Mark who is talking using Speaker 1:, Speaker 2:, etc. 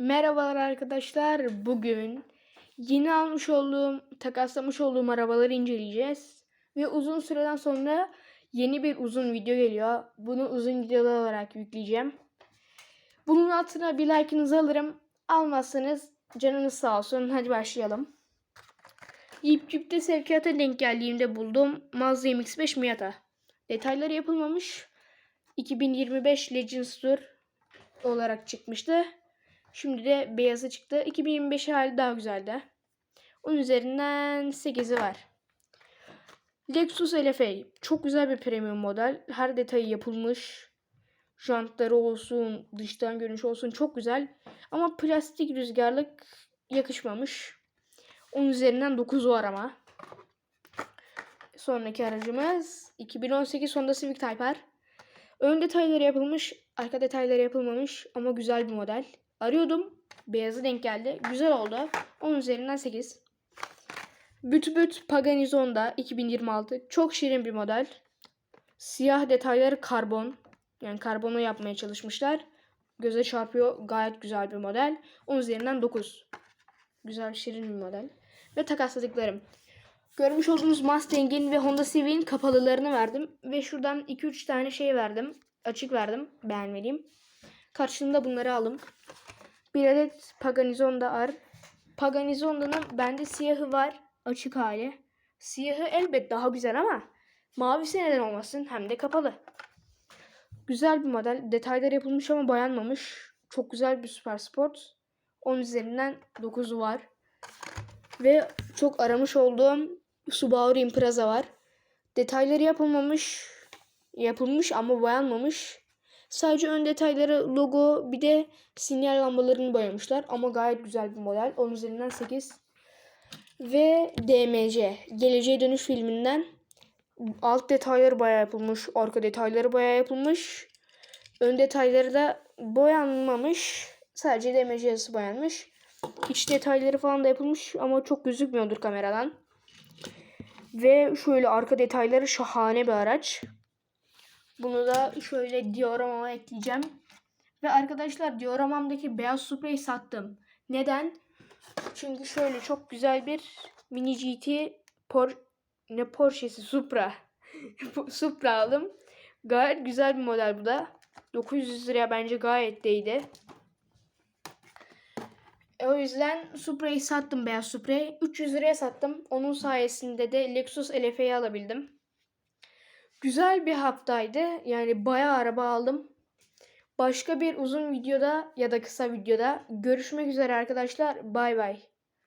Speaker 1: Merhabalar arkadaşlar. Bugün yeni almış olduğum, takaslamış olduğum arabaları inceleyeceğiz. Ve uzun süreden sonra yeni bir uzun video geliyor. Bunu uzun video olarak yükleyeceğim. Bunun altına bir like'ınızı alırım. Almazsanız canınız sağ olsun. Hadi başlayalım. Yipcip'te sevkiyata denk geldiğimde buldum. Mazda MX-5 Miata. Detayları yapılmamış. 2025 Legends Tour olarak çıkmıştı. Şimdi de beyazı çıktı. 2025 hali daha güzeldi. Onun üzerinden 8'i var. Lexus LFA. Çok güzel bir premium model. Her detayı yapılmış. Jantları olsun, dıştan görünüş olsun çok güzel. Ama plastik rüzgarlık yakışmamış. Onun üzerinden 9 var ama. Sonraki aracımız 2018 Honda Civic Type R. Ön detayları yapılmış, arka detayları yapılmamış ama güzel bir model. Arıyordum. Beyazı denk geldi. Güzel oldu. 10 üzerinden 8. Büt büt Pagani Zonda 2026. Çok şirin bir model. Siyah detayları karbon. Yani karbonu yapmaya çalışmışlar. Göze çarpıyor. Gayet güzel bir model. 10 üzerinden 9. Güzel şirin bir model. Ve takasladıklarım. Görmüş olduğunuz Mustang'in ve Honda Civic'in kapalılarını verdim. Ve şuradan 2-3 tane şey verdim. Açık verdim. Beğenmediğim. Karşılığında bunları aldım. Bir adet Pagani Zonda R. Pagani Zonda'nın bende siyahı var. Açık hali. Siyahı elbet daha güzel ama mavisi neden olmasın hem de kapalı. Güzel bir model. Detaylar yapılmış ama boyanmamış. Çok güzel bir süper sport. 10 üzerinden 9'u var. Ve çok aramış olduğum Subaru Impreza var. Detayları yapılmamış. Yapılmış ama boyanmamış. Sadece ön detayları, logo bir de sinyal lambalarını boyamışlar. Ama gayet güzel bir model. 10 üzerinden 8. Ve DMC. Geleceğe Dönüş filminden alt detayları bayağı yapılmış. Arka detayları bayağı yapılmış. Ön detayları da boyanmamış. Sadece DMC yazısı boyanmış. İç detayları falan da yapılmış ama çok gözükmüyordur kameradan. Ve şöyle arka detayları şahane bir araç. Bunu da şöyle dioramama ekleyeceğim. Ve arkadaşlar dioramamdaki beyaz spreyi sattım. Neden? Çünkü şöyle çok güzel bir mini GT Por ne Porsche'si Supra. Supra aldım. Gayet güzel bir model bu da. 900 liraya bence gayet değdi. E, o yüzden Supra'yı sattım beyaz Supra'yı. 300 liraya sattım. Onun sayesinde de Lexus LF'yi alabildim. Güzel bir haftaydı. Yani bayağı araba aldım. Başka bir uzun videoda ya da kısa videoda görüşmek üzere arkadaşlar. Bay bay.